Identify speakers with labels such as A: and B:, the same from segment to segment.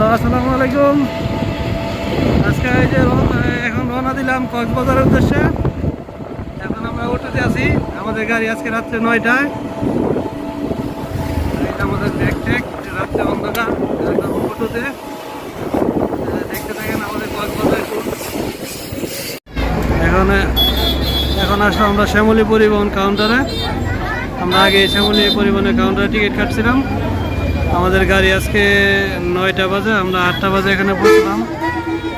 A: Hello আসসালামু আলাইকুম। আজকে এই যে এখন রওনা দিলাম কক্সবাজারের উদ্দেশ্যে। এখন আমরা অটোতে আছি আমাদের গাড়ি আজকে রাত্রে নয়টায়। আমাদের ব্যাগ ট্যাগ, রাত্রে অন্ধকার একদম অটোতে। দেখতে থাকেন আমাদের কক্সবাজার। এখন এখন আসলাম আমরা শ্যামলী পরিবহন কাউন্টারে আমরা আগে শ্যামলী পরিবহনের কাউন্টারে টিকিট কাটছিলাম। আমাদের গাড়ি আজকে নয়টা বাজে আমরা আটটা বাজে এখানে পৌঁছলাম।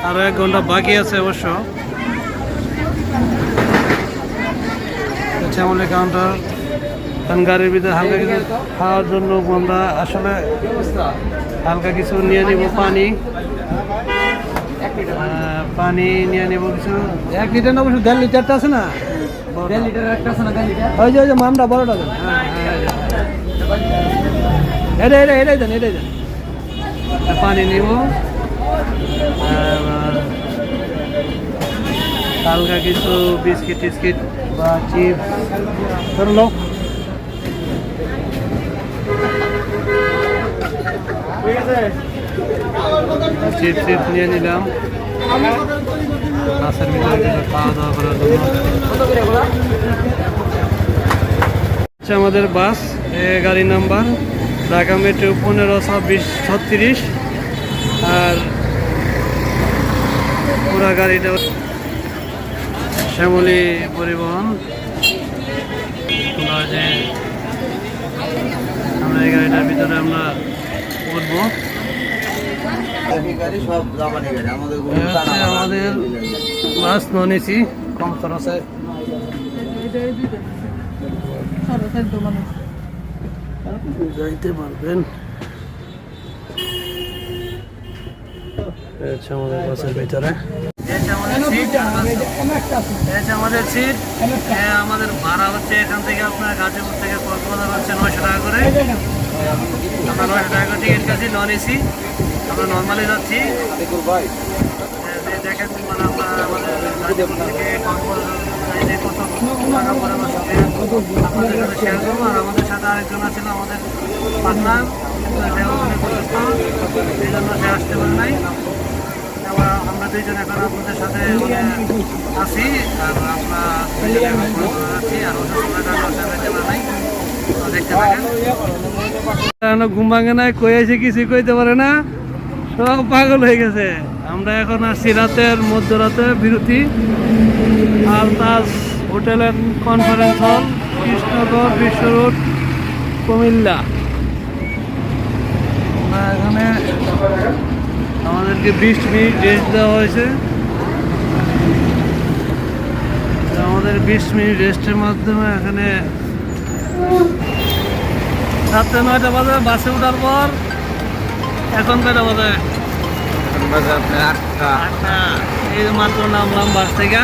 A: আরও এক ঘণ্টা বাকি আছে অবশ্য। শ্যামলী কাউন্টার কারণ গাড়ির ভিতরে হালকা কিছু খাওয়ার জন্য আমরা আসলে হালকা কিছু নিয়ে নিব পানি। পানি নিয়ে নেব কিছু। এক লিটার না অবশ্য দেড় লিটারটা আছে না?
B: দেড় লিটার একটা আছে না
A: ওই যে ওই যে মামটা বড়টা হ্যাঁ হ্যাঁ। এটা এটা এটাই দেন এটাই দেন। পানি নিব। হালকা কিছু বিস্কিট টিস্কিট বা চিপস ধরলো চিপস চিপস নিয়ে নিলাম। বাসের ভিতরে খাওয়া দাওয়া করার জন্য। হচ্ছে আমাদের বাস গাড়ি নাম্বার। ঢাকা মেট্রো পনেরো ছাব্বিশ ছত্রিশ। আর পুরা গাড়িটা শ্যামলী পরিবহন। আমরা যে আমরা এই গাড়িটার ভিতরে আমরা উঠবো।
B: আমাদের
A: বাস নন এসি কম খরচে। যাইতে পারবেন আমাদের বাসের ভিতরে। আমাদের সিট। আমাদের ভাড়া হচ্ছে এখান থেকে আপনার গাজীপুর থেকে কক্সবাজার হচ্ছে নয়শো টাকা করে। আমরা নয়শো টাকা করে টিকিট কাছি নন এসি। আমরা নর্মালি যাচ্ছি।
B: ভাই
A: দেখেন মানে আমরা আমাদের গাজীপুর থেকে কক্সবাজার কত টাকা পরে আমার শেয়ার করব আর আমাদের আরেকজন আছেন আমাদের এই জন্য সে আসতে পারে নাই। আমরা দুইজন এখন আপনাদের সাথে মানে আছি, আর আমরা নাই? ঘুম ভাঙে নাই? আছে কিছু কইতে পারে না। সব পাগল হয়ে গেছে। আমরা এখন আসছি রাতের, মধ্যরাতে, বিরতি। আর Taj hotel and conference hall Krishnagarh বিশ্ব রোড। কুমিল্লা। আমরা এখানে আমাদেরকে বিশ মিনিট রেস্ট দেওয়া হয়েছে। আমাদের বিশ মিনিট রেস্টের মাধ্যমে এখানে রাত্রে নয়টা বাজে বাসে ওঠার পর এখন কয়টা বাজে? এই মাত্র নামলাম বাস থেকে।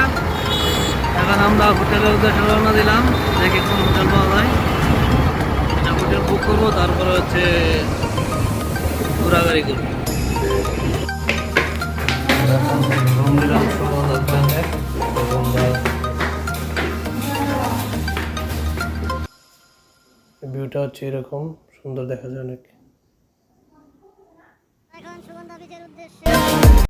A: এখন আমরা হোটেলের উদ্দেশ্যে রওনা দিলাম। দেখি কোন হোটেল পাওয়া যায়। করব তারপরে হচ্ছে ঘোরাঘুরি করব। ভিউটা হচ্ছে এরকম সুন্দর দেখা যায় অনেক।
C: এখন উদ্দেশ্যে